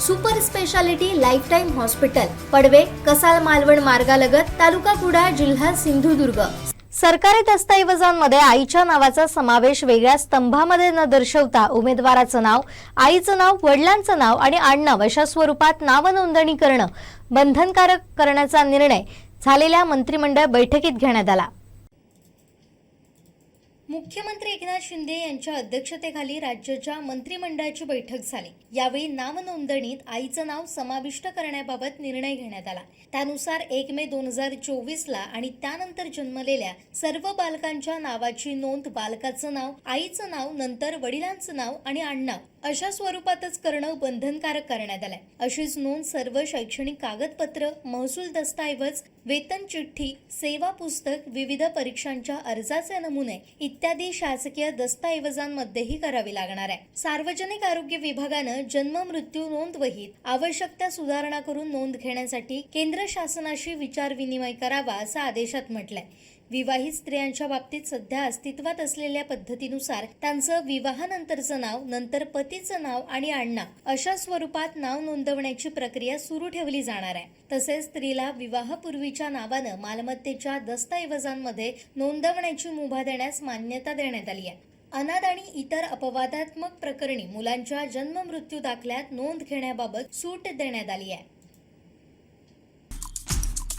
Super speciality lifetime hospital Padve Kasal Malvan मार्गालगत तालुका कुडाळ जिल्हा सिंधुदुर्ग. सरकारी दस्तऐवजांमध्ये आईच्या नावाचा समावेश वेगळ्या स्तंभामध्ये न दर्शवता उमेदवाराचं नाव आईचं नाव वडिलांचं नाव आणि आडनाव अशा स्वरूपात नावनोंदणी करणं बंधनकारक करण्याचा निर्णय झालेल्या मंत्रिमंडळ बैठकीत घेण्यात आला. मुख्यमंत्री एकनाथ शिंदे यांच्या अध्यक्षतेखाली राज्याच्या मंत्रिमंडळाची बैठक झाली. यावेळी नामनोंदणीत आईचं नाव समाविष्ट करण्याबाबत निर्णय घेण्यात आला. त्यानुसार एक मे दोन हजार चोवीस ला आणि त्यानंतर जन्मलेल्या सर्व बालकांच्या नावाची नोंद बालकाचं नाव आईचं नाव नंतर वडिलांचं नाव आणि आडनाव अशा स्वरूपातच करणं बंधनकारक करण्यात आलंय. अशीच नोंद सर्व शैक्षणिक कागदपत्र महसूल दस्तऐवज वेतन चिठ्ठी सेवा पुस्तक विविध परीक्षांच्या अर्जाचे नमुने इत्यादी शासकीय दस्तऐवजांमध्येही करावी लागणार आहे. सार्वजनिक आरोग्य विभागानं जन्म मृत्यू नोंद वहीत आवश्यक त्या सुधारणा करून नोंद घेण्यासाठी केंद्र शासनाशी विचार विनिमय करावा असं आदेशात म्हटलंय. विवाहित स्त्रियांच्या बाबतीत सध्या अस्तित्वात असलेल्या पद्धतीनुसार त्यांचं विवाहानंतरचं नाव नंतर पतीचं नाव आणि आडनाव अशा स्वरूपात नाव नोंदवण्याची प्रक्रिया सुरू ठेवली जाणार आहे. तसेच स्त्रीला विवाहपूर्वीच्या नावानं मालमत्तेच्या दस्तऐवजांमध्ये नोंदवण्याची मुभा देण्यास मान्यता देण्यात आली आहे. अनाथ आणि इतर अपवादात्मक प्रकरणी मुलांच्या जन्म मृत्यू दाखल्यात नोंद घेण्याबाबत सूट देण्यात आली आहे.